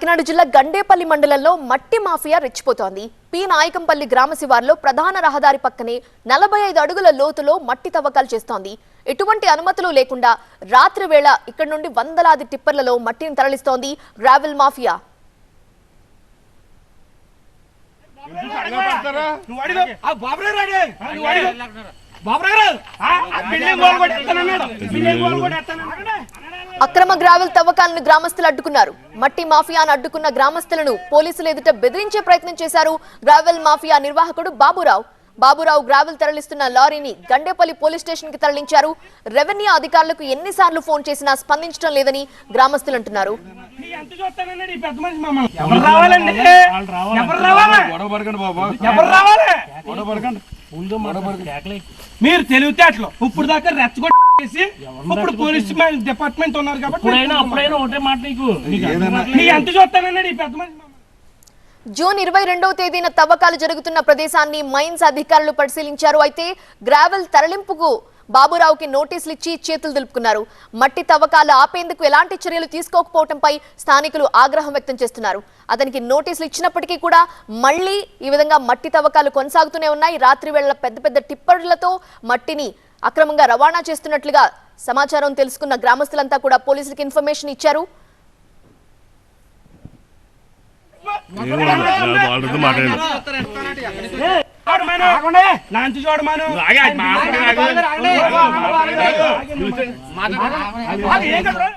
కాకినాడ జిల్లా గండేపల్లి మండలంలో మట్టి మాఫియా రెచ్చిపోతోంది. పి. నాయకంపల్లి గ్రామ శివార్లో ప్రధాన రహదారి పక్కనే నలభై ఐదు అడుగుల లోతులో మట్టి తవ్వకాలు చేస్తోంది. ఎటువంటి అనుమతులు లేకుండా రాత్రి వేళ ఇక్కడి నుండి వందలాది టిప్పర్లలో మట్టిని తరలిస్తోంది గ్రావెల్ మాఫియా. నువ్వు అక్రమ గ్రావెల్ తవ్వకాలను గ్రామస్తులు అడ్డుకున్నారు. మట్టి మాఫియాను అడ్డుకున్న గ్రామస్తులను పోలీసులు ఎదుట బెదిరించే ప్రయత్నం చేశారు గ్రావెల్ మాఫియా నిర్వాహకుడు బాబురావు. బాబురావు గ్రావెల్ తరలిస్తున్న లారీని గండేపల్లి పోలీస్ స్టేషన్కి తరలించారు. రెవెన్యూ అధికారులకు ఎన్నిసార్లు ఫోన్ చేసినా స్పందించడం లేదని గ్రామస్తులు అంటున్నారు. మీరు తెలివితేటలు ఇప్పుడు దాకా ఇప్పుడు పోలీస్ డిపార్ట్మెంట్ ఉన్నారు కాబట్టి ఎంత పెద్ద జూన్ ఇరవై రెండవ తేదీన తవ్వకాలు జరుగుతున్న ప్రదేశాన్ని మైన్స్ అధికారులు పరిశీలించారు. అయితే గ్రావెల్ తరలింపుకు బాబురావుకి నోటీసులు ఇచ్చి చేతులు దులుపుకున్నారు మట్టి తవ్వకాలు ఆపేందుకు ఎలాంటి చర్యలు తీసుకోకపోవడంపై స్థానికులు ఆగ్రహం వ్యక్తం చేస్తున్నారు అతనికి నోటీసులు ఇచ్చినప్పటికీ కూడా మళ్ళీ ఈ విధంగా మట్టి తవ్వకాలు కొనసాగుతూనే ఉన్నాయి రాత్రి వేళ పెద్ద పెద్ద టిప్పర్లతో మట్టిని అక్రమంగా రవాణా చేస్తున్నట్లుగా సమాచారం తెలుసుకున్న గ్రామస్తులంతా కూడా పోలీసులకు ఇన్ఫర్మేషన్ ఇచ్చారు వాళ్ళతో నాంచి చూడమాను ఏం కదా